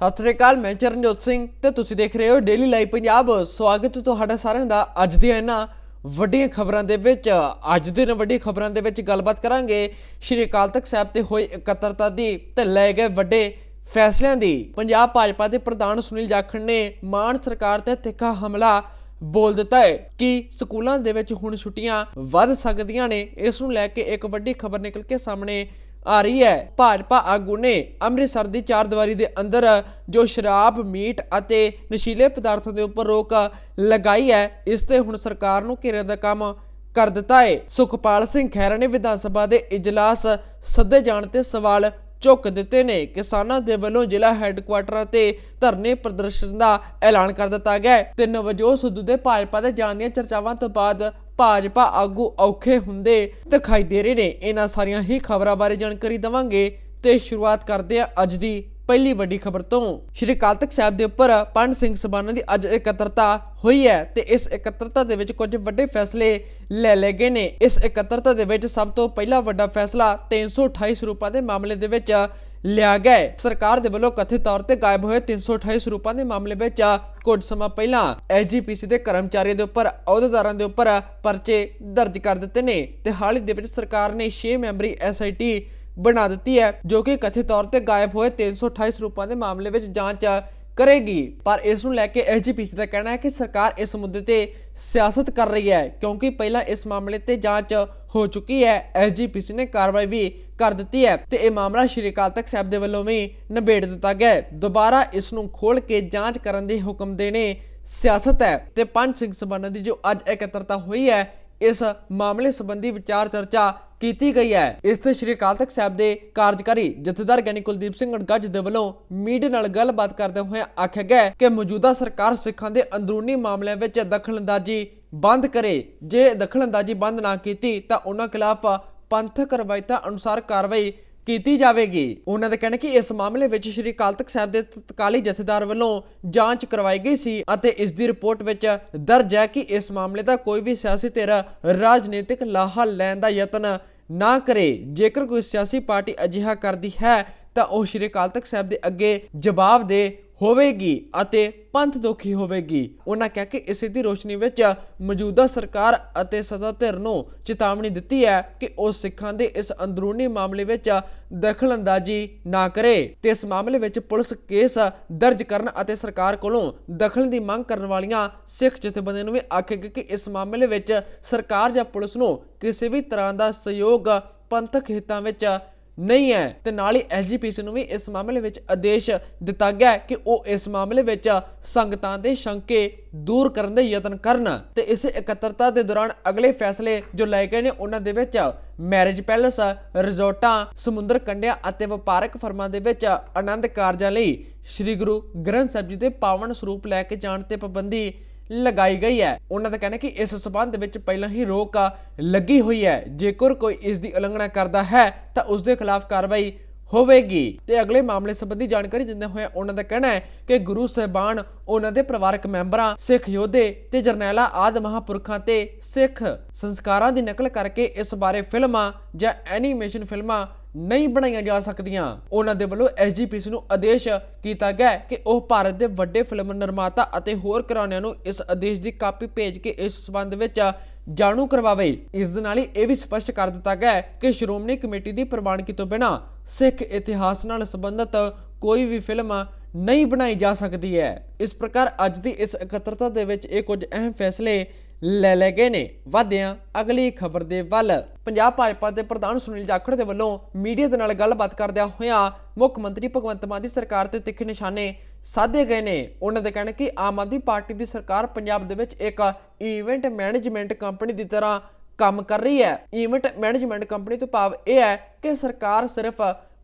ਸਤਿ ਸ੍ਰੀ ਅਕਾਲ, ਮੈਂ ਚਰਨਜੋਤ ਸਿੰਘ ਤੇ ਤੁਸੀਂ ਦੇਖ ਰਹੇ ਹੋ ਡੇਲੀ ਲਾਈਵ ਪੰਜਾਬ ਸਵਾਗਤ ਹੈ ਤੁਹਾਡਾ ਸਾਰਿਆਂ ਦਾ ਅੱਜ ਦੀਆਂ ਇਹਨਾਂ ਵੱਡੀਆਂ ਖਬਰਾਂ ਦੇ ਵਿੱਚ। ਅੱਜ ਦੇ ਇਹਨਾਂ ਵੱਡੀ ਖਬਰਾਂ ਦੇ ਵਿੱਚ ਗੱਲਬਾਤ ਕਰਾਂਗੇ ਸ਼੍ਰੀ ਅਕਾਲ ਤਖਤ ਸਾਹਿਬ ਤੇ ਹੋਈ ਇਕੱਤਰਤਾ ਦੀ ਤੇ ਲਏ ਗਏ ਵੱਡੇ ਫੈਸਲਿਆਂ ਦੀ। ਪੰਜਾਬ ਭਾਜਪਾ ਦੇ ਪ੍ਰਧਾਨ ਸੁਨੀਲ ਜਾਖੜ ਨੇ ਮਾਨ ਸਰਕਾਰ ਤੇ ਤਿੱਖਾ ਹਮਲਾ ਬੋਲ ਦਿੱਤਾ ਹੈ ਕਿ ਸਕੂਲਾਂ ਦੇ ਵਿੱਚ ਹੁਣ ਛੁੱਟੀਆਂ ਵੱਧ ਸਕਦੀਆਂ ਨੇ। ਇਸ ਨੂੰ ਲੈ ਕੇ ਇੱਕ ਵੱਡੀ ਖਬਰ ਨਿਕਲ ਕੇ ਸਾਹਮਣੇ ਆ ਰਹੀ ਹੈ। ਭਾਜਪਾ ਆਗੂ ਨੇ ਅੰਮ੍ਰਿਤਸਰ ਦੀ ਚਾਰ ਦੀਵਾਰੀ ਦੇ ਅੰਦਰ ਜੋ ਸ਼ਰਾਬ, ਮੀਟ ਅਤੇ ਨਸ਼ੀਲੇ ਪਦਾਰਥਾਂ ਦੇ ਉੱਪਰ ਰੋਕ ਲਗਾਈ ਹੈ, ਇਸ ਤੇ ਹੁਣ ਸਰਕਾਰ ਨੂੰ ਘੇਰਨ ਦਾ ਕੰਮ ਕਰ ਦਿੱਤਾ ਹੈ। ਸੁਖਪਾਲ ਸਿੰਘ ਖਹਿਰਾ ਨੇ ਵਿਧਾਨ ਸਭਾ ਦੇ ਇਜਲਾਸ ਸੱਦੇ ਜਾਣ ਤੇ ਸਵਾਲ ਚੁੱਕ ਦਿੱਤੇ ਨੇ। ਕਿਸਾਨਾਂ ਦੇ ਵੱਲੋਂ ਜ਼ਿਲ੍ਹਾ ਹੈੱਡਕੁਆਟਰਾਂ ਤੇ ਧਰਨੇ ਪ੍ਰਦਰਸ਼ਨ ਦਾ ਐਲਾਨ ਕਰ ਦਿੱਤਾ ਗਿਆ ਤੇ ਨਵਜੋਤ ਸਿੱਧੂ ਦੇ ਭਾਜਪਾ ਦੇ ਜਾਣ ਦੀਆਂ ਚਰਚਾਵਾਂ ਤੋਂ ਬਾਅਦ ਭਾਜਪਾ ਆਗੂ ਔਖੇ ਹੁੰਦੇ ਦਿਖਾਈ ਦੇ ਰਹੇ ਨੇ। ਇਹਨਾਂ ਸਾਰੀਆਂ ਹੀ ਖਬਰਾਂ ਬਾਰੇ ਜਾਣਕਾਰੀ ਦਵਾਂਗੇ ਤੇ ਸ਼ੁਰੂਆਤ ਕਰਦੇ ਹਾਂ ਅੱਜ ਦੀ ਪਹਿਲੀ ਵੱਡੀ ਖਬਰ ਤੋਂ। ਸ਼੍ਰੀ ਅਕਾਲ ਤਖਤ ਸਾਹਿਬ ਦੇ ਉੱਪਰ ਪੰਡ ਸਿੰਘ ਸਬਾਨਾ ਦੀ ਅੱਜ ਇਕੱਤਰਤਾ ਹੋਈ ਹੈ ਤੇ ਇਸ ਇਕੱਤਰਤਾ ਦੇ ਵਿੱਚ ਕੁਝ ਵੱਡੇ ਫੈਸਲੇ ਲੈ ਲਏ ਗਏ ਨੇ। ਇਸ ਇਕੱਤਰਤਾ ਦੇ ਵਿੱਚ ਸਭ ਤੋਂ ਪਹਿਲਾ ਵੱਡਾ ਫੈਸਲਾ 328 ਸਰੂਪਾਂ ਦੇ ਮਾਮਲੇ ਦੇ ਵਿੱਚ ਲਿਆ ਗਿਆ ਹੈ। ਸਰਕਾਰ ਦੇ ਵੱਲੋਂ ਕਥਿਤ ਤੌਰ ਤੇ ਗਾਇਬ ਹੋਏ 328 ਸਰੂਪਾਂ ਦੇ ਮਾਮਲੇ ਵਿੱਚ ਕੁਝ ਸਮਾਂ ਪਹਿਲਾਂ ਐਸਜੀਪੀਸੀ ਦੇ ਕਰਮਚਾਰੀਆਂ ਦੇ ਉੱਪਰ ਅਹੁਦੇਦਾਰਾਂ ਦੇ ਉੱਪਰ ਪਰਚੇ ਦਰਜ ਕਰ ਦਿੱਤੇ ਨੇ ਤੇ ਹਾਲ ਹੀ ਦੇ ਵਿੱਚ ਸਰਕਾਰ ਨੇ 6 ਮੈਂਬਰੀ ਐਸਆਈਟੀ ਬਣਾ ਦਿੱਤੀ ਹੈ, ਜੋ ਕਿ ਕਥਿਤ ਤੌਰ ਤੇ ਗਾਇਬ ਹੋਏ 328 ਸਰੂਪਾਂ ਦੇ ਮਾਮਲੇ ਵਿੱਚ ਜਾਂਚ ਕਰੇਗੀ। ਪਰ ਇਸ ਨੂੰ ਲੈ ਕੇ ਐਸਜੀਪੀਸੀ ਦਾ ਕਹਿਣਾ ਹੈ ਕਿ ਸਰਕਾਰ ਇਸ ਮੁੱਦੇ ਤੇ ਸਿਆਸਤ ਕਰ ਰਹੀ ਹੈ, ਕਿਉਂਕਿ ਪਹਿਲਾਂ ਇਸ ਮਾਮਲੇ ਤੇ ਜਾਂਚ ਹੋ ਚੁੱਕੀ ਹੈ। ਐਸਜੀਪੀਸੀ ਨੇ ਕਾਰਵਾਈ ਵੀ ਕਰ ਦਿੱਤੀ ਹੈ ਤੇ ਇਹ ਮਾਮਲਾ ਸ਼੍ਰੀ ਅਕਾਲ ਤਖਤ ਸਾਹਿਬ ਦੇ ਵੱਲੋਂ ਵੀ ਨਿਬੇੜ ਦਿੱਤਾ ਗਿਆ ਹੈ। ਦੁਬਾਰਾ ਇਸ ਨੂੰ ਖੋਲ ਕੇ ਜਾਂਚ ਕਰਨ ਦੇ ਹੁਕਮ ਦੇਣੇ ਸਿਆਸਤ ਹੈ ਤੇ ਪੰਜ ਸਿੰਘ ਸਭਾਨਾਂ ਦੀ ਜੋ ਅੱਜ ਇਕੱਤਰਤਾ ਹੋਈ ਹੈ ਇਸ ਮਾਮਲੇ ਸੰਬੰਧੀ ਵਿਚਾਰ ਚਰਚਾ ਕੀਤੀ ਗਈ ਹੈ। ਇਸ ਤੇ ਸ਼੍ਰੀ ਅਕਾਲ ਤਖਤ ਸਾਹਿਬ ਦੇ ਕਾਰਜਕਾਰੀ ਜਥੇਦਾਰ ਗਿਆਨੀ ਕੁਲਦੀਪ ਸਿੰਘ ਅਣਗੱਜ ਦੇ ਵੱਲੋਂ ਮੀਡੀਆ ਨਾਲ ਗੱਲਬਾਤ ਕਰਦੇ ਹੋਏ ਆਖਿਆ ਗਿਆ ਕਿ ਮੌਜੂਦਾ ਸਰਕਾਰ ਸਿੱਖਾਂ ਦੇ ਅੰਦਰੂਨੀ ਮਾਮਲਿਆਂ ਵਿੱਚ ਦਖਲਅੰਦਾਜ਼ੀ ਬੰਦ ਕਰੇ। ਜੇ ਦਖਲਅੰਦਾਜ਼ੀ ਬੰਦ ਨਾ ਕੀਤੀ ਤਾਂ ਉਹਨਾਂ ਖਿਲਾਫ ਪੰਥਕ ਰਵਾਇਤਾਂ ਅਨੁਸਾਰ ਕਾਰਵਾਈ ਕੀਤੀ ਜਾਵੇਗੀ। ਉਹਨਾਂ ਦਾ ਕਹਿਣਾ ਕਿ ਇਸ ਮਾਮਲੇ ਵਿੱਚ ਸ਼੍ਰੀ ਅਕਾਲ ਤਖਤ ਸਾਹਿਬ ਦੇ ਤਤਕਾਲੀ ਜਥੇਦਾਰ ਵੱਲੋਂ ਜਾਂਚ ਕਰਵਾਈ ਗਈ ਸੀ ਅਤੇ ਇਸ ਦੀ ਰਿਪੋਰਟ ਵਿੱਚ ਦਰਜ ਹੈ ਕਿ ਇਸ ਮਾਮਲੇ ਦਾ ਕੋਈ ਵੀ ਸਿਆਸੀ ਧਿਰ ਰਾਜਨੀਤਿਕ ਲਾਹਾ ਲੈਣ ਦਾ ਯਤਨ ਨਾ ਕਰੇ। ਜੇਕਰ ਕੋਈ ਸਿਆਸੀ ਪਾਰਟੀ ਅਜਿਹਾ ਕਰਦੀ ਹੈ ਤਾਂ ਉਹ ਸ਼੍ਰੀ ਅਕਾਲ ਤਖਤ ਸਾਹਿਬ ਦੇ ਅੱਗੇ ਜਵਾਬ ਦੇ ਹੋਵੇਗੀ ਅਤੇ ਪੰਥ ਦੁਖੀ ਹੋਵੇਗੀ। ਉਹਨਾਂ ਕਹਿ ਕੇ ਇਸੇ ਦੀ ਰੋਸ਼ਨੀ ਵਿੱਚ ਮੌਜੂਦਾ ਸਰਕਾਰ ਅਤੇ ਸੱਤਾ ਧਿਰ ਨੂੰ ਚੇਤਾਵਨੀ ਦਿੱਤੀ ਹੈ ਕਿ ਉਹ ਸਿੱਖਾਂ ਦੇ ਇਸ ਅੰਦਰੂਨੀ ਮਾਮਲੇ ਵਿੱਚ ਦਖਲਅੰਦਾਜ਼ੀ ਨਾ ਕਰੇ ਤੇ ਇਸ ਮਾਮਲੇ ਵਿੱਚ ਪੁਲਿਸ ਕੇਸ ਦਰਜ ਕਰਨ ਅਤੇ ਸਰਕਾਰ ਕੋਲੋਂ ਦਖਲ ਦੀ ਮੰਗ ਕਰਨ ਵਾਲੀਆਂ ਸਿੱਖ ਜਥੇਬੰਦੀਆਂ ਨੂੰ ਵੀ ਆਖੇਗੀ ਕਿ ਇਸ ਮਾਮਲੇ ਵਿੱਚ ਸਰਕਾਰ ਜਾਂ ਪੁਲਿਸ ਨੂੰ ਕਿਸੇ ਵੀ ਤਰ੍ਹਾਂ ਦਾ ਸਹਿਯੋਗ ਪੰਥਕ ਹਿੱਤਾਂ ਵਿੱਚ ਨਹੀਂ ਹੈ। ਤੇ ਨਾਲ ਹੀ ਐਸਜੀਪੀਸੀ ਨੂੰ ਵੀ ਇਸ ਮਾਮਲੇ ਵਿੱਚ ਆਦੇਸ਼ ਦਿੱਤਾ ਗਿਆ ਕਿ ਉਹ ਇਸ ਮਾਮਲੇ ਵਿੱਚ ਸੰਗਤਾਂ ਦੇ ਸ਼ੰਕੇ ਦੂਰ ਕਰਨ ਦੇ ਯਤਨ ਕਰਨ। ਤੇ ਇਸ ਇਕੱਤਰਤਾ ਦੇ ਦੌਰਾਨ ਅਗਲੇ ਫੈਸਲੇ ਜੋ ਲਏ ਗਏ ਨੇ, ਉਹਨਾਂ ਦੇ ਵਿੱਚ ਮੈਰਿਜ ਪੈਲਸ, ਰਿਜ਼ੋਰਟਾਂ, ਸਮੁੰਦਰ ਕੰਢਿਆਂ ਅਤੇ ਵਪਾਰਕ ਫਰਮਾਂ ਦੇ ਵਿੱਚ ਆਨੰਦ ਕਾਰਜਾਂ ਲਈ ਸ੍ਰੀ ਗੁਰੂ ਗ੍ਰੰਥ ਸਾਹਿਬ ਜੀ ਦੇ ਪਾਵਨ ਸਰੂਪ ਲੈ ਕੇ ਜਾਣ ਤੇ ਪਾਬੰਦੀ ਲਗਾਈ ਗਈ ਹੈ। ਉਹਨਾਂ ਦਾ ਕਹਿਣਾ ਕਿ ਇਸ ਸਬੰਧ ਵਿੱਚ ਪਹਿਲਾਂ ਹੀ ਰੋਕ ਲੱਗੀ ਹੋਈ ਹੈ। ਜੇਕਰ ਕੋਈ ਇਸ ਦੀ ਉਲੰਘਣਾ ਕਰਦਾ ਹੈ, ਤਾਂ ਉਸ ਦੇ ਖਿਲਾਫ ਕਾਰਵਾਈ ਹੋਵੇਗੀ। ਤੇ ਅਗਲੇ ਮਾਮਲੇ ਸੰਬੰਧੀ ਜਾਣਕਾਰੀ ਦਿੰਦੇ ਹੋਏ ਉਹਨਾਂ ਦਾ ਕਹਿਣਾ ਹੈ ਕਿ ਗੁਰੂ ਸਾਹਿਬਾਨ, ਉਹਨਾਂ ਦੇ ਪਰਿਵਾਰਕ ਮੈਂਬਰਾਂ, ਸਿੱਖ ਯੋਧੇ ਤੇ ਜਰਨੈਲਾ ਆਦ ਮਹਾਪੁਰਖਾਂ ਤੇ ਸਿੱਖ ਸੰਸਕਾਰਾਂ ਦੀ ਨਕਲ ਕਰਕੇ ਇਸ ਬਾਰੇ ਫਿਲਮਾਂ ਜਾਂ ਐਨੀਮੇਸ਼ਨ ਫਿਲਮਾਂ ਨਹੀਂ ਬਣਾਈਆਂ ਜਾ ਸਕਦੀਆਂ। ਉਹਨਾਂ ਦੇ ਵੱਲੋਂ ਐਸਜੀਪੀਸੀ ਨੂੰ ਆਦੇਸ਼ ਕੀਤਾ ਗਿਆ ਕਿ ਉਹ ਭਾਰਤ ਦੇ ਵੱਡੇ ਫਿਲਮ ਨਿਰਮਾਤਾ ਅਤੇ ਹੋਰ ਘਰਾਣਿਆਂ ਨੂੰ ਇਸ ਆਦੇਸ਼ ਦੀ ਕਾਪੀ ਭੇਜ ਕੇ ਇਸ ਸਬੰਧ ਵਿੱਚ ਜਾਣੂ ਕਰਵਾਵੇ। ਇਸ ਦੇ ਨਾਲ ਹੀ ਇਹ ਵੀ ਸਪਸ਼ਟ ਕਰ ਦਿੱਤਾ ਗਿਆ ਕਿ ਸ਼੍ਰੋਮਣੀ ਕਮੇਟੀ ਦੀ ਪ੍ਰਵਾਨਗੀ ਤੋਂ ਬਿਨਾਂ ਸਿੱਖ ਇਤਿਹਾਸ ਨਾਲ ਸੰਬੰਧਿਤ ਕੋਈ ਵੀ ਫਿਲਮ ਨਹੀਂ ਬਣਾਈ ਜਾ ਸਕਦੀ ਹੈ। ਇਸ ਪ੍ਰਕਾਰ ਅੱਜ ਦੀ ਇਸ ਇਕੱਤਰਤਾ ਦੇ ਵਿੱਚ ਇਹ ਕੁਝ ਅਹਿਮ ਫੈਸਲੇ ਲੈ ਲਏ ਗਏ ਨੇ। ਵਧਿਆਂ, ਅਗਲੀ ਖਬਰ ਦੇ ਵੱਲ। ਪੰਜਾਬ ਭਾਜਪਾ ਦੇ ਪ੍ਰਧਾਨ ਸੁਨੀਲ ਜਾਖੜ ਦੇ ਵੱਲੋਂ ਮੀਡੀਆ ਦੇ ਨਾਲ ਗੱਲਬਾਤ ਕਰਦਿਆਂ ਹੋਇਆਂ ਮੁੱਖ ਮੰਤਰੀ ਭਗਵੰਤ ਮਾਨ ਦੀ ਸਰਕਾਰ ਤੇ ਤਿੱਖੇ ਨਿਸ਼ਾਨੇ ਸਾਧੇ ਗਏ ਨੇ। ਉਹਨਾਂ ਦਾ ਕਹਿਣਾ ਕਿ ਆਮ ਆਦਮੀ ਪਾਰਟੀ ਦੀ ਸਰਕਾਰ ਪੰਜਾਬ ਦੇ ਵਿੱਚ ਇੱਕ ਇਵੈਂਟ ਮੈਨੇਜਮੈਂਟ ਕੰਪਨੀ ਦੀ ਤਰ੍ਹਾਂ ਕੰਮ ਕਰ ਰਹੀ ਹੈ। ਇਵੈਂਟ ਮੈਨੇਜਮੈਂਟ ਕੰਪਨੀ ਤੋਂ ਭਾਵ ਇਹ ਹੈ ਕਿ ਸਰਕਾਰ ਸਿਰਫ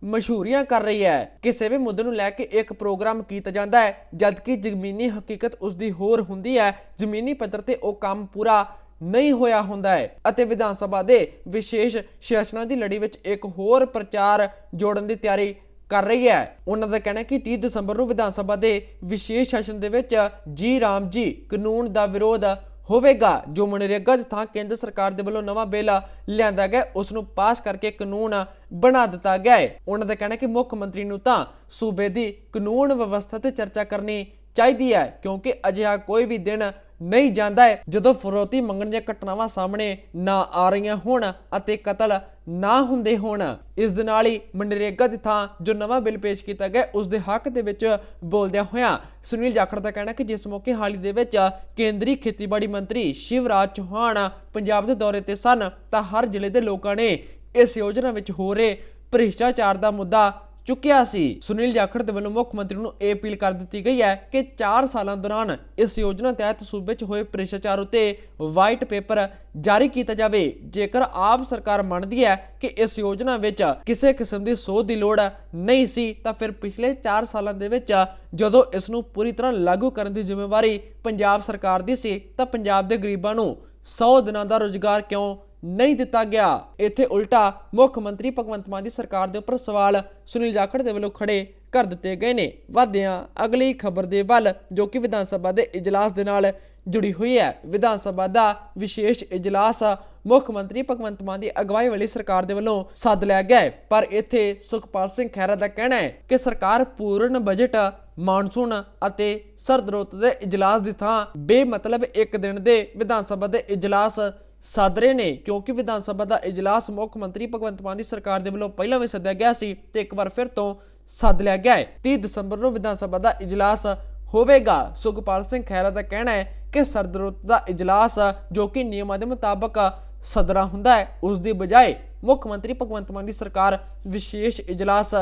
ਮਸ਼ਹੂਰੀਆਂ ਕਰ ਰਹੀ ਹੈ। ਕਿਸੇ ਵੀ ਮੁੱਦੇ ਨੂੰ ਲੈ ਕੇ ਇੱਕ ਪ੍ਰੋਗਰਾਮ ਕੀਤਾ ਜਾਂਦਾ ਹੈ, ਜਦਕਿ ਜ਼ਮੀਨੀ ਹਕੀਕਤ ਉਸ ਦੀ ਹੋਰ ਹੁੰਦੀ ਹੈ। ਜ਼ਮੀਨੀ ਪੱਧਰ ਤੇ ਉਹ ਕੰਮ ਪੂਰਾ ਨਹੀਂ ਹੋਇਆ ਹੁੰਦਾ ਹੈ। ਅਤੇ ਵਿਧਾਨ ਸਭਾ ਦੇ ਵਿਸ਼ੇਸ਼ ਸੈਸ਼ਨਾਂ ਦੀ ਲੜੀ ਵਿੱਚ ਇੱਕ ਹੋਰ ਪ੍ਰਚਾਰ ਜੋੜਨ ਦੀ ਤਿਆਰੀ ਕਰ ਰਹੀ ਹੈ। ਉਹਨਾਂ ਦਾ ਕਹਿਣਾ ਹੈ ਕਿ 30 ਦਸੰਬਰ ਨੂੰ ਵਿਧਾਨ ਸਭਾ ਦੇ ਵਿਸ਼ੇਸ਼ ਸੈਸ਼ਨ ਦੇ ਵਿੱਚ ਜੀ ਰਾਮ ਜੀ ਕਾਨੂੰਨ ਦਾ ਵਿਰੋਧ ਹੋਵੇਗਾ। ਜੋ ਮਨਰੇਗਾ ਦੀ ਥਾਂ ਕੇਂਦਰ ਸਰਕਾਰ ਦੇ ਵੱਲੋਂ ਨਵਾਂ ਬਿੱਲ ਲਿਆਂਦਾ ਗਿਆ ਉਸ ਨੂੰ ਪਾਸ ਕਰਕੇ ਕਾਨੂੰਨ ਬਣਾ ਦਿੱਤਾ ਗਿਆ ਹੈ। ਉਹਨਾਂ ਦਾ ਕਹਿਣਾ ਕਿ ਮੁੱਖ ਮੰਤਰੀ ਨੂੰ ਤਾਂ ਸੂਬੇ ਦੀ ਕਾਨੂੰਨ ਵਿਵਸਥਾ ਤੇ ਚਰਚਾ ਕਰਨੀ ਚਾਹੀਦੀ ਹੈ, ਕਿਉਂਕਿ ਅਜਿਹਾ ਕੋਈ ਵੀ ਦਿਨ ਨਹੀਂ ਜਾਂਦਾ ਹੈ। ਜਦੋਂ ਫਰੋਤੀ ਮੰਗਣ ਦੀਆਂ ਘਟਨਾਵਾਂ ਸਾਹਮਣੇ ਨਾ ਆ ਰਹੀਆਂ ਹੋਣ ਅਤੇ ਕਤਲ ਨਾ ਹੁੰਦੇ ਹੋਣ, ਇਸ ਦੇ ਨਾਲ ਹੀ ਮਨਰੇਗਾ ਦੀ ਥਾਂ ਜੋ ਨਵਾਂ ਬਿੱਲ ਪੇਸ਼ ਕੀਤਾ ਗਿਆ, ਉਸ ਦੇ ਹੱਕ ਦੇ ਵਿੱਚ ਬੋਲਦਿਆਂ ਹੋਇਆਂ ਸੁਨੀਲ ਜਾਖੜ ਦਾ ਕਹਿਣਾ ਕਿ ਜਿਸ ਮੌਕੇ ਹਾਲ ਹੀ ਦੇ ਵਿੱਚ ਕੇਂਦਰੀ ਖੇਤੀਬਾੜੀ ਮੰਤਰੀ ਸ਼ਿਵਰਾਜ ਚੌਹਾਨ ਪੰਜਾਬ ਦੇ ਦੌਰੇ ਤੇ ਸਨ, ਤਾਂ ਹਰ ਜ਼ਿਲ੍ਹੇ ਦੇ ਲੋਕਾਂ ਨੇ ਇਸ ਯੋਜਨਾ ਵਿੱਚ ਹੋ ਰਹੇ ਭ੍ਰਿਸ਼ਟਾਚਾਰ ਦਾ ਮੁੱਦਾ ਚੁੱਕਿਆ ਸੀ। ਸੁਨੀਲ ਜਾਖੜ ਦੇ ਵੱਲੋਂ ਮੁੱਖ ਮੰਤਰੀ ਨੂੰ ਇਹ ਅਪੀਲ ਕਰ ਦਿੱਤੀ ਗਈ ਹੈ ਕਿ 4 ਸਾਲਾਂ ਦੌਰਾਨ ਇਸ ਯੋਜਨਾ ਤਹਿਤ ਸੂਬੇ 'ਚ ਹੋਏ ਭ੍ਰਿਸ਼ਟਾਚਾਰ ਉਤੇ ਵਾਈਟ ਪੇਪਰ ਜਾਰੀ ਕੀਤਾ ਜਾਵੇ। ਜੇਕਰ ਆਪ ਸਰਕਾਰ ਮੰਨਦੀ ਹੈ ਕਿ ਇਸ ਯੋਜਨਾ ਵਿੱਚ ਕਿਸੇ ਕਿਸਮ ਦੀ ਸੋਧ ਦੀ ਲੋੜ ਨਹੀਂ ਸੀ, ਤਾਂ ਫਿਰ ਪਿਛਲੇ 4 ਸਾਲਾਂ ਦੇ ਵਿੱਚ ਜਦੋਂ ਇਸ ਨੂੰ ਪੂਰੀ ਤਰ੍ਹਾਂ ਲਾਗੂ ਕਰਨ ਦੀ ਜ਼ਿੰਮੇਵਾਰੀ ਪੰਜਾਬ ਸਰਕਾਰ ਦੀ ਸੀ, ਤਾਂ ਪੰਜਾਬ ਦੇ ਗਰੀਬਾਂ ਨੂੰ 100 ਦਿਨਾਂ ਦਾ ਰੋਜ਼ਗਾਰ ਕਿਉਂ ਨਹੀਂ ਦਿੱਤਾ ਗਿਆ। ਇੱਥੇ ਉਲਟਾ ਮੁੱਖ ਮੰਤਰੀ ਭਗਵੰਤ ਮਾਨ ਦੀ ਸਰਕਾਰ ਦੇ ਉੱਪਰ ਸਵਾਲ ਸੁਨੀਲ ਜਾਖੜ ਦੇ ਵੱਲੋਂ ਖੜੇ ਕਰ ਦਿੱਤੇ ਗਏ ਨੇ। ਵਾਦਿਆਂ ਅਗਲੀ ਖਬਰ ਦੇ ਵੱਲ, ਜੋ ਕਿ ਵਿਧਾਨ ਸਭਾ ਦੇ ਇਜਲਾਸ ਦੇ ਨਾਲ ਜੁੜੀ ਹੋਈ ਹੈ। ਵਿਧਾਨ ਸਭਾ ਦਾ ਵਿਸ਼ੇਸ਼ ਇਜਲਾਸ ਮੁੱਖ ਮੰਤਰੀ ਭਗਵੰਤ ਮਾਨ ਦੀ ਅਗਵਾਈ ਵਾਲੀ ਸਰਕਾਰ ਦੇ ਵੱਲੋਂ ਸੱਦ ਲਿਆ ਗਿਆ ਹੈ। ਪਰ ਇੱਥੇ ਸੁਖਪਾਲ ਸਿੰਘ ਖਹਿਰਾ ਦਾ ਕਹਿਣਾ ਹੈ ਕਿ ਸਰਕਾਰ ਪੂਰਨ ਬਜਟ, ਮਾਨਸੂਨ ਅਤੇ ਸਰਦ ਰੁੱਤ ਦੇ ਇਜਲਾਸ ਦੀ ਥਾਂ ਬੇਮਤਲਬ ਇੱਕ ਦਿਨ ਦੇ ਵਿਧਾਨ ਸਭਾ ਦੇ ਇਜਲਾਸ ਸੱਦ ਰਹੇ ਨੇ, ਕਿਉਂਕਿ ਵਿਧਾਨ ਸਭਾ ਦਾ ਇਜਲਾਸ ਮੁੱਖ ਮੰਤਰੀ ਭਗਵੰਤ ਮਾਨ ਦੀ ਸਰਕਾਰ ਦੇ ਵੱਲੋਂ ਪਹਿਲਾਂ ਵੀ ਸੱਦਿਆ ਗਿਆ ਸੀ ਤੇ ਇੱਕ ਵਾਰ ਫਿਰ ਤੋਂ ਸੱਦ ਲਿਆ ਗਿਆ ਹੈ। 30 ਦਸੰਬਰ ਨੂੰ ਵਿਧਾਨ ਸਭਾ ਦਾ ਇਜਲਾਸ ਹੋਵੇਗਾ। ਸੁਖਪਾਲ ਸਿੰਘ ਖਹਿਰਾ ਦਾ ਕਹਿਣਾ ਹੈ ਕਿ ਸਰਦ ਰੁੱਤ ਦਾ ਇਜਲਾਸ ਜੋ ਕਿ ਨਿਯਮਾਂ ਦੇ ਮੁਤਾਬਕ ਸਦਰਾ ਹੁੰਦਾ ਹੈ, ਉਸ ਦੀ ਬਜਾਏ ਮੁੱਖ ਮੰਤਰੀ ਭਗਵੰਤ ਮਾਨ ਦੀ ਸਰਕਾਰ ਵਿਸ਼ੇਸ਼ ਇਜਲਾਸ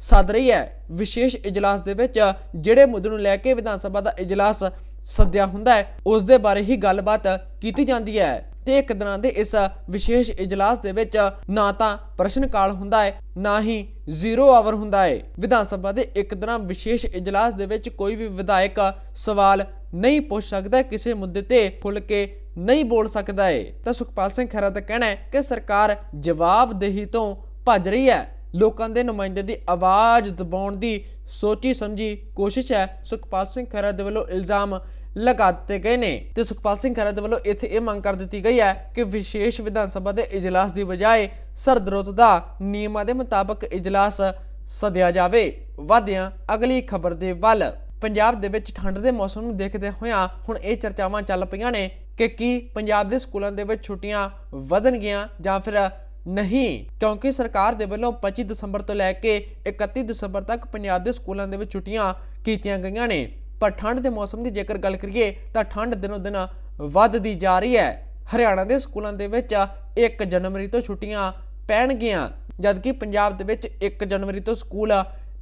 ਸੱਦ ਰਹੀ ਹੈ। ਵਿਸ਼ੇਸ਼ ਇਜਲਾਸ ਦੇ ਵਿੱਚ ਜਿਹੜੇ ਮੁੱਦੇ ਨੂੰ ਲੈ ਕੇ ਵਿਧਾਨ ਸਭਾ ਦਾ ਇਜਲਾਸ ਸੱਦਿਆ ਹੁੰਦਾ ਹੈ, ਉਸ ਦੇ ਬਾਰੇ ਹੀ ਗੱਲਬਾਤ ਕੀਤੀ ਜਾਂਦੀ ਹੈ। ਤੇ ਇੱਕ ਦਿਨਾਂ ਦੇ ਇਸ ਵਿਸ਼ੇਸ਼ ਇਜਲਾਸ ਦੇ ਵਿੱਚ ਨਾ ਤਾਂ ਪ੍ਰਸ਼ਨ ਕਾਲ ਹੁੰਦਾ ਹੈ, ਨਾ ਹੀ ਜ਼ੀਰੋ ਆਵਰ ਹੁੰਦਾ ਹੈ। ਵਿਧਾਨ ਸਭਾ ਦੇ ਇੱਕ ਦਿਨਾਂ ਵਿਸ਼ੇਸ਼ ਇਜਲਾਸ ਦੇ ਵਿੱਚ ਕੋਈ ਵੀ ਵਿਧਾਇਕ ਸਵਾਲ ਨਹੀਂ ਪੁੱਛ ਸਕਦਾ, ਕਿਸੇ ਮੁੱਦੇ ਤੇ ਖੁੱਲ ਕੇ ਨਹੀਂ ਬੋਲ ਸਕਦਾ ਹੈ। ਤਾਂ ਸੁਖਪਾਲ ਸਿੰਘ ਖਹਿਰਾ ਦਾ ਕਹਿਣਾ ਹੈ ਕਿ ਸਰਕਾਰ ਜਵਾਬਦੇਹੀ ਤੋਂ ਭੱਜ ਰਹੀ ਹੈ। ਲੋਕਾਂ ਦੇ ਨੁਮਾਇੰਦੇ ਦੀ ਆਵਾਜ਼ ਦਬਾਉਣ ਦੀ ਸੋਚੀ ਸਮਝੀ ਕੋਸ਼ਿਸ਼ ਹੈ। ਸੁਖਪਾਲ ਸਿੰਘ ਖਹਿਰਾ ਦੇ ਵੱਲੋਂ ਇਲਜ਼ਾਮ ਲਗਾ ਦਿੱਤੇ ਗਏ ਨੇ। ਤੇ ਸੁਖਪਾਲ ਸਿੰਘ ਖਹਿਰਾ ਦੇ ਵੱਲੋਂ ਇੱਥੇ ਇਹ ਮੰਗ ਕਰ ਦਿੱਤੀ ਗਈ ਹੈ ਕਿ ਵਿਸ਼ੇਸ਼ ਵਿਧਾਨ ਸਭਾ ਦੇ ਇਜਲਾਸ ਦੀ ਬਜਾਏ ਸਰਦ ਦਾ ਨਿਯਮਾਂ ਦੇ ਮੁਤਾਬਕ ਇਜਲਾਸ ਸੱਦਿਆ ਜਾਵੇ। ਵਾਦਿਆਂ ਅਗਲੀ ਖਬਰ ਦੇ ਵੱਲ। ਪੰਜਾਬ ਦੇ ਵਿੱਚ ਠੰਡ ਦੇ ਮੌਸਮ ਨੂੰ ਦੇਖਦੇ ਹੋਇਆਂ ਹੁਣ ਇਹ ਚਰਚਾਵਾਂ ਚੱਲ ਪਈਆਂ ਨੇ ਕਿ ਕੀ ਪੰਜਾਬ ਦੇ ਸਕੂਲਾਂ ਦੇ ਵਿੱਚ ਛੁੱਟੀਆਂ ਵਧਣਗੀਆਂ ਜਾਂ ਫਿਰ ਨਹੀਂ। ਕਿਉਂਕਿ ਸਰਕਾਰ ਦੇ ਵੱਲੋਂ 25 ਦਸੰਬਰ ਤੋਂ ਲੈ ਕੇ 31 ਦਸੰਬਰ ਤੱਕ ਪੰਜਾਬ ਦੇ ਸਕੂਲਾਂ ਦੇ ਵਿੱਚ ਛੁੱਟੀਆਂ ਕੀਤੀਆਂ ਗਈਆਂ ਨੇ। ਪਰ ਠੰਡ ਦੇ ਮੌਸਮ ਦੀ ਜੇਕਰ ਗੱਲ ਕਰੀਏ ਤਾਂ ਠੰਡ ਦਿਨੋ ਦਿਨ ਵੱਧਦੀ ਜਾ ਰਹੀ ਹੈ। ਹਰਿਆਣਾ ਦੇ ਸਕੂਲਾਂ ਦੇ ਵਿੱਚ 1 ਜਨਵਰੀ ਤੋਂ ਛੁੱਟੀਆਂ ਪੈਣਗੀਆਂ, ਜਦਕਿ ਪੰਜਾਬ ਦੇ ਵਿੱਚ 1 ਜਨਵਰੀ ਤੋਂ ਸਕੂਲ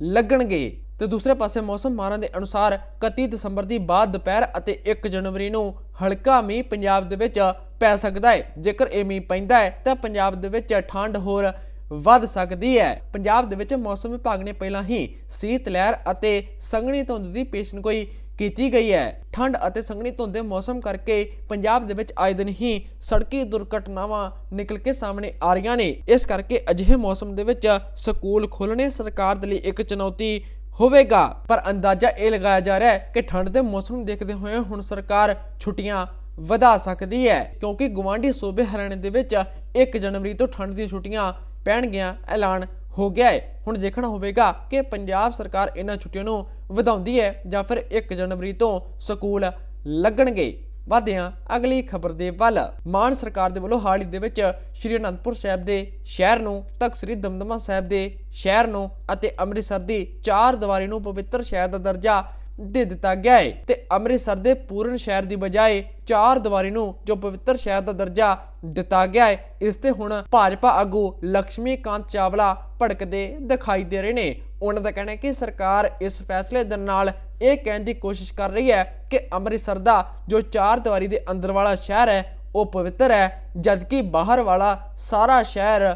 ਲੱਗਣਗੇ। ਤੇ ਦੂਸਰੇ ਪਾਸੇ ਮੌਸਮ ਮਾਰਾਂ ਦੇ ਅਨੁਸਾਰ 31 ਦਸੰਬਰ ਦੀ ਬਾਅਦ ਦੁਪਹਿਰ ਅਤੇ 1 ਜਨਵਰੀ ਨੂੰ ਹਲਕਾ ਮੀਂਹ ਪੰਜਾਬ ਦੇ ਵਿੱਚ ਪੈ ਸਕਦਾ ਹੈ। ਜੇਕਰ ਇਹ ਮੀਂਹ ਪੈਂਦਾ ਹੈ ਤਾਂ ਪੰਜਾਬ ਦੇ ਵਿੱਚ ਠੰਡ ਹੋਰ ਵੱਧ ਸਕਦੀ ਹੈ। ਪੰਜਾਬ ਦੇ ਵਿੱਚ ਮੌਸਮ ਵਿਭਾਗ ਨੇ ਪਹਿਲਾਂ ਹੀ ਸੀਤ, ਲਹਿਰ ਅਤੇ ਸੰਘਣੀ ਧੁੰਦ ਦੀ ਪੇਸ਼ਨਗੋਈ ਕੀਤੀ ਗਈ ਹੈ। ਠੰਡ ਅਤੇ ਸੰਘਣੀ ਧੁੰਦ ਦੇ ਮੌਸਮ ਕਰਕੇ ਪੰਜਾਬ ਦੇ ਵਿੱਚ ਆਏ ਦਿਨ ਹੀ ਸੜਕੀ ਦੁਰਘਟਨਾਵਾਂ ਨਿਕਲ ਕੇ ਸਾਹਮਣੇ ਆ ਰਹੀਆਂ ਨੇ। ਇਸ ਕਰਕੇ ਅਜਿਹੇ ਮੌਸਮ ਦੇ ਵਿੱਚ ਸਕੂਲ ਖੋਲਣੇ ਸਰਕਾਰ ਦੇ ਲਈ ਇੱਕ ਚੁਣੌਤੀ ਹੋਵੇਗਾ। ਪਰ ਅੰਦਾਜ਼ਾ ਇਹ ਲਗਾਇਆ ਜਾ ਰਿਹਾ ਹੈ ਕਿ ਠੰਡ ਦੇ ਮੌਸਮ ਨੂੰ ਦੇਖਦੇ ਹੋਏ ਹੁਣ ਸਰਕਾਰ ਛੁੱਟੀਆਂ ਵਧਾ ਸਕਦੀ ਹੈ। ਕਿਉਂਕਿ ਗਵਾਂਢੀ ਸੂਬੇ ਹਰਿਆਣੇ ਦੇ ਵਿੱਚ 1 ਜਨਵਰੀ ਤੋਂ ਠੰਡ ਦੀਆਂ ਛੁੱਟੀਆਂ ਪੈਣਗੀਆਂ, ਐਲਾਨ ਹੋ ਗਿਆ ਹੈ ਹੁਣ ਦੇਖਣਾ ਹੋਵੇਗਾ ਕਿ ਪੰਜਾਬ ਸਰਕਾਰ ਇਹਨਾਂ ਛੁੱਟੀਆਂ ਨੂੰ ਵਧਾਉਂਦੀ ਹੈ ਜਾਂ ਫਿਰ 1 ਜਨਵਰੀ ਤੋਂ ਸਕੂਲ ਲੱਗਣਗੇ। ਵਾਦਿਆਂ ਅਗਲੀ ਖਬਰ ਦੇ ਵੱਲ। ਮਾਨ ਸਰਕਾਰ ਦੇ ਵੱਲੋਂ ਹਾਲ ਹੀ ਦੇ ਵਿੱਚ ਸ਼੍ਰੀ ਅਨੰਦਪੁਰ ਸਾਹਿਬ ਦੇ ਸ਼ਹਿਰ ਨੂੰ, ਤਖਤ ਸ੍ਰੀ ਦਮਦਮਾ ਸਾਹਿਬ ਦੇ ਸ਼ਹਿਰ ਨੂੰ ਅਤੇ ਅੰਮ੍ਰਿਤਸਰ ਦੀ ਚਾਰ ਦੀਵਾਰੀ ਨੂੰ ਪਵਿੱਤਰ ਸ਼ਹਿਰ ਦਾ ਦਰਜਾ ਦੇ ਦਿੱਤਾ ਗਿਆ ਹੈ ਤੇ ਅੰਮ੍ਰਿਤਸਰ ਦੇ ਪੂਰਨ ਸ਼ਹਿਰ ਦੀ ਬਜਾਏ ਚਾਰ ਦੀਵਾਰੀ ਨੂੰ ਜੋ ਪਵਿੱਤਰ ਸ਼ਹਿਰ ਦਾ ਦਰਜਾ ਦਿੱਤਾ ਗਿਆ ਹੈ ਇਸ ਤੇ ਹੁਣ ਭਾਜਪਾ ਆਗੂ ਲక్ష్ਮੀ ਕਾਂਤ ਚਾਵਲਾ ਭੜਕਦੇ ਦਿਖਾਈ ਦੇ ਰਹੇ ਨੇ। ਉਹਨਾਂ ਦਾ ਕਹਿਣਾ ਹੈ ਕਿ ਸਰਕਾਰ ਇਸ ਫੈਸਲੇ ਦੇ ਨਾਲ ਇਹ ਕਹਿਣ ਦੀ ਕੋਸ਼ਿਸ਼ ਕਰ ਰਹੀ ਹੈ ਕਿ ਅੰਮ੍ਰਿਤਸਰ ਦਾ ਜੋ ਚਾਰ ਦੀਵਾਰੀ ਦੇ ਅੰਦਰ ਵਾਲਾ ਸ਼ਹਿਰ ਹੈ, ਉਹ ਪਵਿੱਤਰ ਹੈ, ਜਦਕਿ ਬਾਹਰ ਵਾਲਾ ਸਾਰਾ ਸ਼ਹਿਰ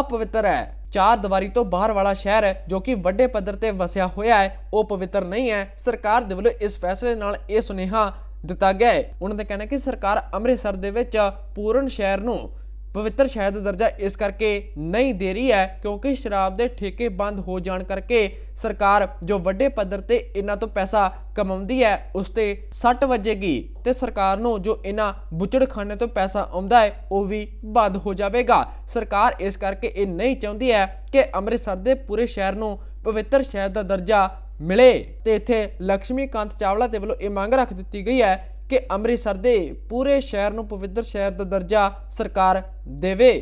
ਅਪਵਿੱਤਰ ਹੈ। ਚਾਰ ਦੀਵਾਰੀ ਤੋਂ ਬਾਹਰ ਵਾਲਾ ਸ਼ਹਿਰ ਹੈ, ਜੋ ਕਿ ਵੱਡੇ ਪੱਧਰ ਤੇ ਵਸਿਆ ਹੋਇਆ ਹੈ, ਉਹ ਪਵਿੱਤਰ ਨਹੀਂ ਹੈ। ਸਰਕਾਰ ਦੇ ਵੱਲੋਂ ਇਸ ਫੈਸਲੇ ਨਾਲ ਇਹ ਸੁਨੇਹਾ ਦਿੱਤਾ ਗਿਆ ਹੈ। ਉਹਨਾਂ ਦਾ ਕਹਿਣਾ ਕਿ ਸਰਕਾਰ ਅੰਮ੍ਰਿਤਸਰ ਦੇ ਵਿੱਚ ਪੂਰਨ ਸ਼ਹਿਰ ਨੂੰ ਪਵਿੱਤਰ ਸ਼ਹਿਰ ਦਾ ਦਰਜਾ ਇਸ ਕਰਕੇ ਨਹੀਂ ਦੇ ਰਹੀ ਹੈ, ਕਿਉਂਕਿ ਸ਼ਰਾਬ ਦੇ ਠੇਕੇ ਬੰਦ ਹੋ ਜਾਣ ਕਰਕੇ ਸਰਕਾਰ ਜੋ ਵੱਡੇ ਪੱਧਰ ਤੇ ਇਹਨਾਂ ਤੋਂ ਪੈਸਾ ਕਮਾਉਂਦੀ ਹੈ, ਉਸ ਤੇ ਸੱਟ ਵੱਜੇਗੀ ਤੇ ਸਰਕਾਰ ਨੂੰ ਜੋ ਇਹਨਾਂ ਬੁੱਚੜਖਾਨੇ ਤੋਂ ਪੈਸਾ ਆਉਂਦਾ ਹੈ, ਉਹ ਵੀ ਬੰਦ ਹੋ ਜਾਵੇਗਾ। ਸਰਕਾਰ ਇਸ ਕਰਕੇ ਇਹ ਨਹੀਂ ਚਾਹੁੰਦੀ ਹੈ ਕਿ ਅੰਮ੍ਰਿਤਸਰ ਦੇ ਪੂਰੇ ਸ਼ਹਿਰ ਨੂੰ ਪਵਿੱਤਰ ਸ਼ਹਿਰ ਦਾ ਦਰਜਾ ਮਿਲੇ। ਤੇ ਇੱਥੇ ਲక్ష్ਮੀਕਾਂਤ ਚਾਵਲਾ ਦੇ ਵੱਲੋਂ ਇਹ ਮੰਗ ਰੱਖ ਦਿੱਤੀ ਗਈ ਹੈ ਕਿ ਅੰਮ੍ਰਿਤਸਰ ਦੇ ਪੂਰੇ ਸ਼ਹਿਰ ਨੂੰ ਪਵਿੱਤਰ ਸ਼ਹਿਰ ਦਾ ਦਰਜਾ ਸਰਕਾਰ ਦੇਵੇ।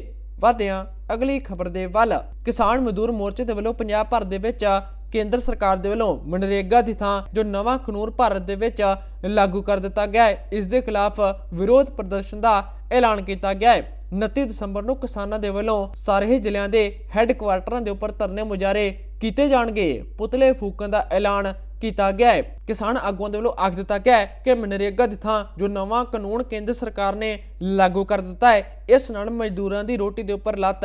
ਵਧਿਆਂ ਅਗਲੀ ਖਬਰ ਦੇ ਵੱਲ, ਕਿਸਾਨ ਮਜ਼ਦੂਰ ਮੋਰਚੇ ਦੇ ਵੱਲੋਂ ਪੰਜਾਬ ਭਰ ਦੇ ਵਿੱਚ, ਕੇਂਦਰ ਸਰਕਾਰ ਦੇ ਵੱਲੋਂ ਮਨਰੇਗਾ ਦੀ ਥਾਂ ਜੋ ਨਵਾਂ ਕਾਨੂੰਨ ਭਾਰਤ ਦੇ ਵਿੱਚ ਲਾਗੂ ਕਰ ਦਿੱਤਾ ਗਿਆ ਹੈ, ਇਸ ਦੇ ਖਿਲਾਫ ਵਿਰੋਧ ਪ੍ਰਦਰਸ਼ਨ ਦਾ ਐਲਾਨ ਕੀਤਾ ਗਿਆ ਹੈ। 29 ਦਸੰਬਰ ਨੂੰ ਕਿਸਾਨਾਂ ਦੇ ਵੱਲੋਂ ਸਾਰੇ ਹੀ ਜ਼ਿਲ੍ਹਿਆਂ ਦੇ ਹੈੱਡਕੁਆਰਟਰਾਂ ਦੇ ਉੱਪਰ ਧਰਨੇ ਮੁਜ਼ਾਹਰੇ ਕੀਤੇ ਜਾਣਗੇ। ਪੁਤਲੇ ਫੂਕਣ ਦਾ ਐਲਾਨ ਕੀਤਾ ਗਿਆ ਹੈ। ਕਿਸਾਨ ਆਗੂਆਂ ਦੇ ਵੱਲੋਂ ਆਖ ਦਿੱਤਾ ਗਿਆ ਹੈ ਕਿ ਮਨਰੇਗਾ ਦੀ ਥਾਂ ਜੋ ਨਵਾਂ ਕਾਨੂੰਨ ਕੇਂਦਰ ਸਰਕਾਰ ਨੇ ਲਾਗੂ ਕਰ ਦਿੱਤਾ ਹੈ, ਇਸ ਨਾਲ ਮਜ਼ਦੂਰਾਂ ਦੀ ਰੋਟੀ ਦੇ ਉੱਪਰ ਲੱਤ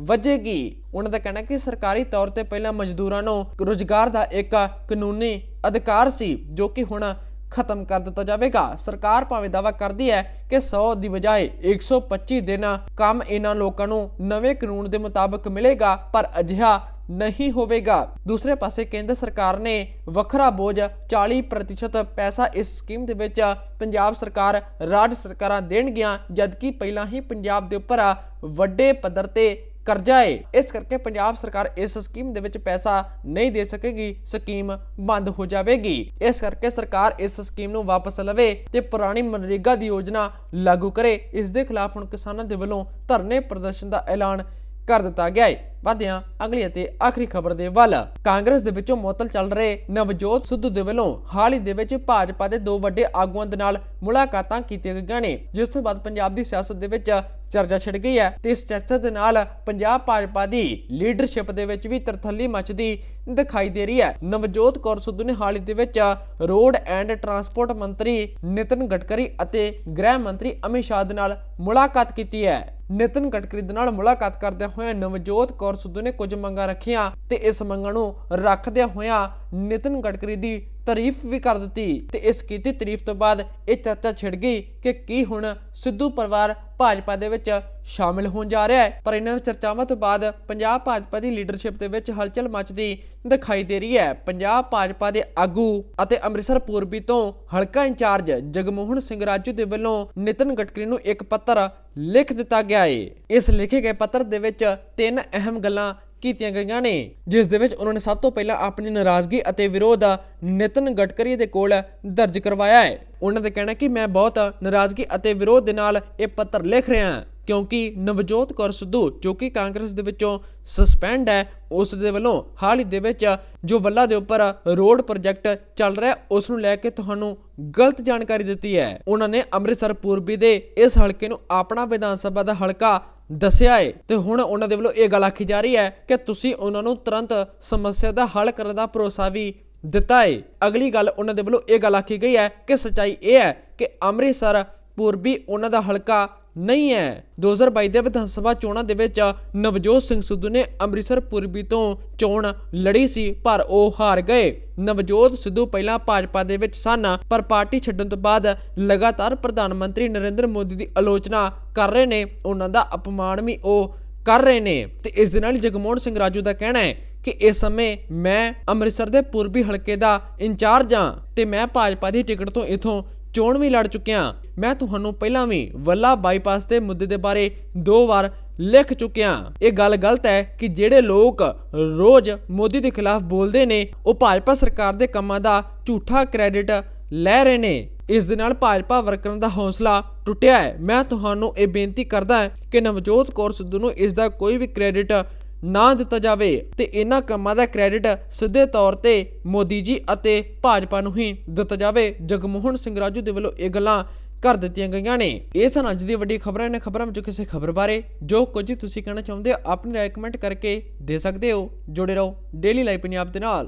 ਵੱਜੇਗੀ। ਉਹਨਾਂ ਦਾ ਕਹਿਣਾ ਕਿ ਸਰਕਾਰੀ ਤੌਰ ਤੇ ਪਹਿਲਾਂ ਮਜ਼ਦੂਰਾਂ ਨੂੰ ਰੋਜ਼ਗਾਰ ਦਾ ਇੱਕ ਕਾਨੂੰਨੀ ਅਧਿਕਾਰ ਸੀ, ਜੋ ਕਿ ਹੁਣ ਖਤਮ ਕਰ ਦਿੱਤਾ ਜਾਵੇਗਾ। ਸਰਕਾਰ ਭਾਵੇਂ ਦਾਵਾ ਕਰਦੀ ਹੈ ਕਿ 100 ਦੀ ਬਜਾਏ 125 ਦਿਨ ਕੰਮ ਇਹਨਾਂ ਲੋਕਾਂ ਨੂੰ ਨਵੇਂ ਕਾਨੂੰਨ ਦੇ ਮੁਤਾਬਕ ਮਿਲੇਗਾ, ਪਰ ਅਜਿਹਾ ਨਹੀਂ ਹੋਵੇਗਾ। ਦੂਸਰੇ ਪਾਸੇ ਕੇਂਦਰ ਸਰਕਾਰ ਨੇ ਵੱਖਰਾ ਬੋਝ 40% ਪੈਸਾ ਇਸ ਸਕੀਮ ਦੇ ਵਿੱਚ ਪੰਜਾਬ ਸਰਕਾਰ, ਰਾਜ ਸਰਕਾਰਾਂ ਦੇਣਗੀਆਂ, ਜਦਕਿ ਪਹਿਲਾਂ ਹੀ ਪੰਜਾਬ ਦੇ ਉੱਪਰ ਵੱਡੇ ਪੱਧਰ ਤੇ ਕਰਜ਼ਾ ਏ। ਇਸ ਕਰਕੇ ਪੰਜਾਬ ਸਰਕਾਰ ਇਸ ਸਕੀਮ ਦੇ ਵਿੱਚ ਪੈਸਾ ਨਹੀਂ ਦੇ ਸਕੇਗੀ, ਸਕੀਮ ਬੰਦ ਹੋ ਜਾਵੇਗੀ। ਇਸ ਕਰਕੇ ਸਰਕਾਰ ਇਸ ਸਕੀਮ ਨੂੰ ਵਾਪਸ ਲਵੇ ਤੇ ਪੁਰਾਣੀ ਮਨਰੇਗਾ ਦੀ ਯੋਜਨਾ ਲਾਗੂ ਕਰੇ। ਇਸ ਦੇ ਖਿਲਾਫ ਹੁਣ ਕਿਸਾਨਾਂ ਦੇ ਵੱਲੋਂ ਧਰਨੇ ਪ੍ਰਦਰਸ਼ਨ ਦਾ ਐਲਾਨ ਕਰ ਦਿੱਤਾ ਗਿਆ ਹੈ ਵਧਿਆਂ, ਅਗਲੀ ਅਤੇ ਆਖਰੀ ਖਬਰ ਦੇ ਵੱਲ। ਕਾਂਗਰਸ ਦੇ ਵਿੱਚੋਂ ਮੁਅੱਤਲ ਚੱਲ ਰਹੇ ਨਵਜੋਤ ਸਿੱਧੂ ਦੇ ਵੱਲੋਂ ਹਾਲ ਹੀ ਦੇ ਵਿੱਚ ਭਾਜਪਾ ਦੇ ਦੋ ਵੱਡੇ ਆਗੂਆਂ ਦੇ ਨਾਲ ਮੁਲਾਕਾਤਾਂ ਕੀਤੀਆਂ ਗਈਆਂ ਨੇ, ਜਿਸ ਤੋਂ ਬਾਅਦ ਪੰਜਾਬ ਦੀ ਸਿਆਸਤ ਦੇ ਵਿੱਚ ਚਰਚਾ ਛਿੜ ਗਈ ਹੈ ਤੇ ਇਸ ਚਰਚਾ ਦੇ ਨਾਲ ਪੰਜਾਬ ਭਾਜਪਾ ਦੀ ਲੀਡਰਸ਼ਿਪ ਦੇ ਵਿੱਚ ਵੀ ਤਰਥੱਲੀ ਮਚਦੀ ਦਿਖਾਈ ਦੇ ਰਹੀ ਹੈ। ਨਵਜੋਤ ਕੌਰ ਸਿੱਧੂ ਨੇ ਹਾਲ ਹੀ ਦੇ ਵਿੱਚ ਰੋਡ ਐਂਡ ਟਰਾਂਸਪੋਰਟ ਮੰਤਰੀ ਨਿਤਨ ਗਡਕਰੀ ਅਤੇ ਗ੍ਰਹਿ ਮੰਤਰੀ ਅਮਿਤ ਸ਼ਾਹ ਦੇ ਨਾਲ ਮੁਲਾਕਾਤ ਕੀਤੀ ਹੈ। ਨਿਤਨ ਗਡਕਰੀ ਦੇ ਨਾਲ ਮੁਲਾਕਾਤ ਕਰਦਿਆਂ ਹੋਇਆਂ ਨਵਜੋਤ ਕੌਰ ਸਿੱਧੂ ਨੇ ਕੁਝ ਮੰਗਾਂ ਰੱਖੀਆਂ ਤੇ ਇਸ ਮੰਗਾਂ ਨੂੰ ਰੱਖਦਿਆਂ ਹੋਇਆਂ ਨਿਤਨ ਗਡਕਰੀ ਦੀ ਤਾਰੀਫ ਵੀ ਕਰ ਦਿੱਤੀ ਤੇ ਇਸ ਕੀਤੀ ਤਾਰੀਫ ਤੋਂ ਬਾਅਦ ਇਹ ਚਰਚਾ ਛਿੜ ਗਈ ਕਿ ਕੀ ਹੁਣ ਸਿੱਧੂ ਪਰਿਵਾਰ ਭਾਜਪਾ ਦੇ ਵਿੱਚ ਸ਼ਾਮਿਲ ਹੋਣ ਜਾ ਰਿਹਾ ਹੈ। ਪਰ ਇਹਨਾਂ ਚਰਚਾਵਾਂ ਤੋਂ ਬਾਅਦ ਪੰਜਾਬ ਭਾਜਪਾ ਦੀ ਲੀਡਰਸ਼ਿਪ ਦੇ ਵਿੱਚ ਹਲਚਲ ਮਚਦੀ ਦਿਖਾਈ ਦੇ ਰਹੀ ਹੈ। ਪੰਜਾਬ ਭਾਜਪਾ ਦੇ ਆਗੂ ਅਤੇ ਅੰਮ੍ਰਿਤਸਰ ਪੂਰਬੀ ਤੋਂ ਹਲਕਾ ਇੰਚਾਰਜ ਜਗਮੋਹਨ ਸਿੰਘ ਰਾਜੂ ਦੇ ਵੱਲੋਂ ਨਿਤਨ ਗਡਕਰੀ ਨੂੰ ਇੱਕ ਪੱਤਰ ਲਿਖ ਦਿੱਤਾ ਗਿਆ ਹੈ। ਇਸ ਲਿਖੇ ਗਏ ਪੱਤਰ ਦੇ ਵਿੱਚ ਤਿੰਨ ਅਹਿਮ ਗੱਲਾਂ ਕੀਤੀਆਂ ਗਈਆਂ ਨੇ, ਜਿਸ ਦੇ ਵਿੱਚ ਉਹਨਾਂ ਨੇ ਸਭ ਤੋਂ ਪਹਿਲਾਂ ਆਪਣੀ ਨਾਰਾਜ਼ਗੀ ਅਤੇ ਵਿਰੋਧ ਨਿਤਨ ਗਡਕਰੀ ਦੇ ਕੋਲ ਦਰਜ ਕਰਵਾਇਆ ਹੈ। ਉਹਨਾਂ ਦਾ ਕਹਿਣਾ ਕਿ ਮੈਂ ਬਹੁਤ ਨਾਰਾਜ਼ਗੀ ਅਤੇ ਵਿਰੋਧ ਦੇ ਨਾਲ ਇਹ ਪੱਤਰ ਲਿਖ ਰਿਹਾ ਹਾਂ, ਕਿਉਂਕਿ ਨਵਜੋਤ ਕੌਰ ਸਿੱਧੂ, ਜੋ ਕਿ ਕਾਂਗਰਸ ਦੇ ਵਿੱਚੋਂ ਸਸਪੈਂਡ ਹੈ, ਉਸ ਦੇ ਵੱਲੋਂ ਹਾਲ ਹੀ ਦੇ ਵਿੱਚ ਜੋ ਵੱਲਾ ਦੇ ਉੱਪਰ ਰੋਡ ਪ੍ਰੋਜੈਕਟ ਚੱਲ ਰਿਹਾ, ਉਸ ਨੂੰ ਲੈ ਕੇ ਤੁਹਾਨੂੰ ਗਲਤ ਜਾਣਕਾਰੀ ਦਿੱਤੀ ਹੈ। ਉਹਨਾਂ ਨੇ ਅੰਮ੍ਰਿਤਸਰ ਪੂਰਬੀ ਦੇ ਇਸ ਹਲਕੇ ਨੂੰ ਆਪਣਾ ਵਿਧਾਨ ਸਭਾ ਦਾ ਹਲਕਾ ਦੱਸਿਆ ਹੈ ਤੇ ਹੁਣ ਉਹਨਾਂ ਦੇ ਵੱਲੋਂ ਇਹ ਗੱਲ ਆਖੀ ਜਾ ਰਹੀ ਹੈ ਕਿ ਤੁਸੀਂ ਉਹਨਾਂ ਨੂੰ ਤੁਰੰਤ ਸਮੱਸਿਆ ਦਾ ਹੱਲ ਕਰਨ ਦਾ ਭਰੋਸਾ ਵੀ ਦਿੱਤਾ ਹੈ ਅਗਲੀ ਗੱਲ ਉਹਨਾਂ ਦੇ ਵੱਲੋਂ ਇਹ ਗੱਲ ਆਖੀ ਗਈ ਹੈ ਕਿ ਸਚਾਈ ਇਹ ਹੈ ਕਿ ਅੰਮ੍ਰਿਤਸਰ, ਪੂਰਬੀ ਉਹਨਾਂ ਦਾ ਹਲਕਾ ਨਹੀਂ ਹੈ। 2022 ਦੇ ਵਿਧਾਨ ਸਭਾ ਚੋਣਾਂ ਦੇ ਵਿੱਚ ਨਵਜੋਤ ਸਿੰਘ ਸਿੱਧੂ ਨੇ ਅੰਮ੍ਰਿਤਸਰ ਪੂਰਬੀ ਤੋਂ ਚੋਣ ਲੜੀ ਸੀ, ਪਰ ਉਹ ਹਾਰ ਗਏ। ਨਵਜੋਤ ਸਿੱਧੂ ਪਹਿਲਾਂ ਭਾਜਪਾ ਦੇ ਵਿੱਚ ਸਨ, ਪਰ ਪਾਰਟੀ ਛੱਡਣ ਤੋਂ ਬਾਅਦ ਲਗਾਤਾਰ ਪ੍ਰਧਾਨ ਮੰਤਰੀ ਨਰਿੰਦਰ ਮੋਦੀ ਦੀ ਆਲੋਚਨਾ ਕਰ ਰਹੇ ਨੇ। ਉਹਨਾਂ ਦਾ ਅਪਮਾਨ ਵੀ ਉਹ ਕਰ ਰਹੇ ਨੇ। ਤੇ ਇਸ ਦੇ ਨਾਲ ਜਗਮੋਹਨ ਸਿੰਘ ਰਾਜੂ ਦਾ ਕਹਿਣਾ ਹੈ ਕਿ ਇਸ ਸਮੇਂ ਮੈਂ ਅੰਮ੍ਰਿਤਸਰ ਦੇ ਪੂਰਬੀ ਹਲਕੇ ਦਾ ਇੰਚਾਰਜ ਹਾਂ ਤੇ ਮੈਂ ਭਾਜਪਾ ਦੀ ਟਿਕਟ ਤੋਂ ਇਥੋਂ ਚੋਣ ਵੀ ਲੜ ਚੁੱਕਿਆ। ਮੈਂ ਤੁਹਾਨੂੰ ਪਹਿਲਾਂ ਵੀ ਵੱਲਾ ਬਾਈਪਾਸ ਦੇ ਮੁੱਦੇ ਦੇ ਬਾਰੇ ਦੋ ਵਾਰ ਲਿਖ ਚੁੱਕਿਆ। ਇਹ ਗੱਲ ਗਲਤ ਹੈ ਕਿ ਜਿਹੜੇ ਲੋਕ ਰੋਜ਼ ਮੋਦੀ ਦੇ ਖਿਲਾਫ ਬੋਲਦੇ ਨੇ, ਉਹ ਭਾਜਪਾ ਸਰਕਾਰ ਦੇ ਕੰਮਾਂ ਦਾ ਝੂਠਾ ਕ੍ਰੈਡਿਟ ਲੈ ਰਹੇ ਨੇ। ਇਸ ਦੇ ਨਾਲ ਭਾਜਪਾ ਵਰਕਰਾਂ ਦਾ ਹੌਸਲਾ ਟੁੱਟਿਆ ਹੈ। ਮੈਂ ਤੁਹਾਨੂੰ ਇਹ ਬੇਨਤੀ ਕਰਦਾ ਹਾਂ ਕਿ ਨਵਜੋਤ ਕੌਰ ਸਿੱਧੂ ਨੂੰ ਇਸ ਦਾ ਕੋਈ ਵੀ ਕ੍ਰੈਡਿਟ ਨਾ ਦਿੱਤਾ ਜਾਵੇ ਤੇ ਇਹਨਾਂ ਕੰਮਾਂ ਦਾ ਕ੍ਰੈਡਿਟ ਸਿੱਧੇ ਤੌਰ ਤੇ ਮੋਦੀ ਜੀ ਅਤੇ ਭਾਜਪਾ ਨੂੰ ਹੀ ਦਿੱਤਾ ਜਾਵੇ। ਜਗਮੋਹਨ ਸਿੰਘ ਰਾਜੂ ਦੇ ਵੱਲੋਂ ਇਹ ਗੱਲਾਂ ਕਰ ਦਿੱਤੀਆਂ ਗਈਆਂ ਨੇ। ਇਹ ਸਨ ਅੱਜ ਦੀ ਵੱਡੀ ਖਬਰਾਂ। ਇਹਨਾਂ ਖਬਰਾਂ ਵਿੱਚੋਂ ਕਿਸੇ ਖਬਰ ਬਾਰੇ ਜੋ ਕੁਝ ਤੁਸੀਂ ਕਹਿਣਾ ਚਾਹੁੰਦੇ ਹੋ, ਆਪਣੀ ਰਾਏ ਕਮੈਂਟ ਕਰਕੇ ਦੇ ਸਕਦੇ ਹੋ। ਜੁੜੇ ਰਹੋ ਡੇਲੀ ਲਾਈਵ ਪੰਜਾਬ ਦੇ ਨਾਲ।